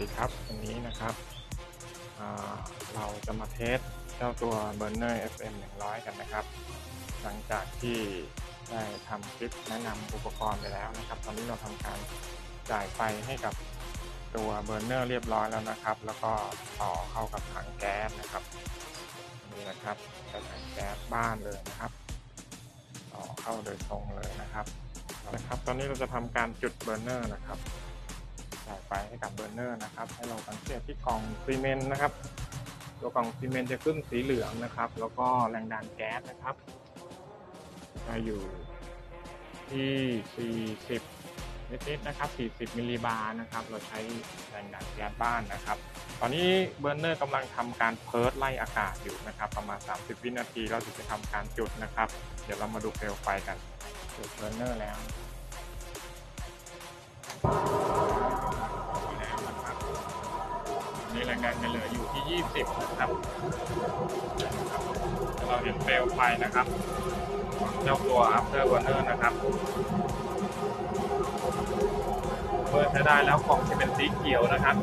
นะครับอ่าเราจะมาเทสเจ้าตัว Burner FM 100 กันนะครับ หลังจากที่ได้ทำคลิปแนะนำอุปกรณ์ไปแล้วนะครับ ตอนนี้เราทำการจ่ายไฟให้กับตัวเบอร์เนอร์เรียบร้อยแล้วนะครับ แล้วก็ต่อเข้ากับถังแก๊สนะครับนี่นะครับเป็นถังแก๊สบ้านเลยนะครับ ต่อเข้าโดยตรงเลยนะครับนะครับ ตอนนี้เราจะทำการจุดเบอร์เนอร์นะครับายไฟให้กับเบอร์เนอร์นะครับ ให้เราสังเกตที่กล่องซีเมนต์นะครับ ตัวกล่องซีเมนต์จะขึ้นสีเหลืองนะครับ แล้วก็แรงดันแก๊สนะครับจะอยู่ที่ 40นิดๆนะครับ 40 มิลลิบาร์นะครับ เราใช้แรงดันแก๊สบ้านนะครับ ตอนนี้เบอร์เนอร์กำลังทำการเพิร์ดไล่อากาศอยู่นะครับ ประมาณ 30 วินาทีเราถึงจะทำการจุดนะครับ เดี๋ยวเรามาดูเปลวไฟกันจุดเบอร์เนอร์แล้วแล้ว นี่แรงดันจะเหลืออยู่ที่ 20 นะครับเราเห็นเปลวไฟนะครับของเจ้าตัว after burner นะครับเปิดใช้ได้แล้วกล่องจะเป็นสีเขียวนะครับ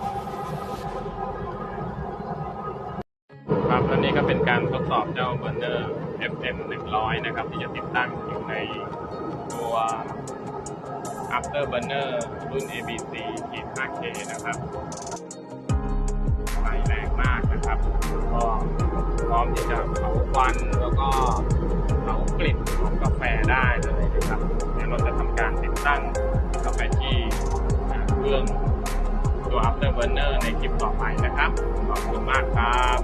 ครับและนี่ก็เป็นการทดสอบเจ้า burner FM 100 นะครับ ที่จะติดตั้งอยู่ในตัว after burner รุ่น ABC 5K นะครับ ร้อมที่จะเผาควันแล้วก็เผากลิ่นของกาแฟได้เลยนะครับเดี๋ยวเราจะทำการติดตั้งกาแฟที่เครื่องตัว after burner ในคลิปต่อไปนะครับ ขอบคุณมากครับ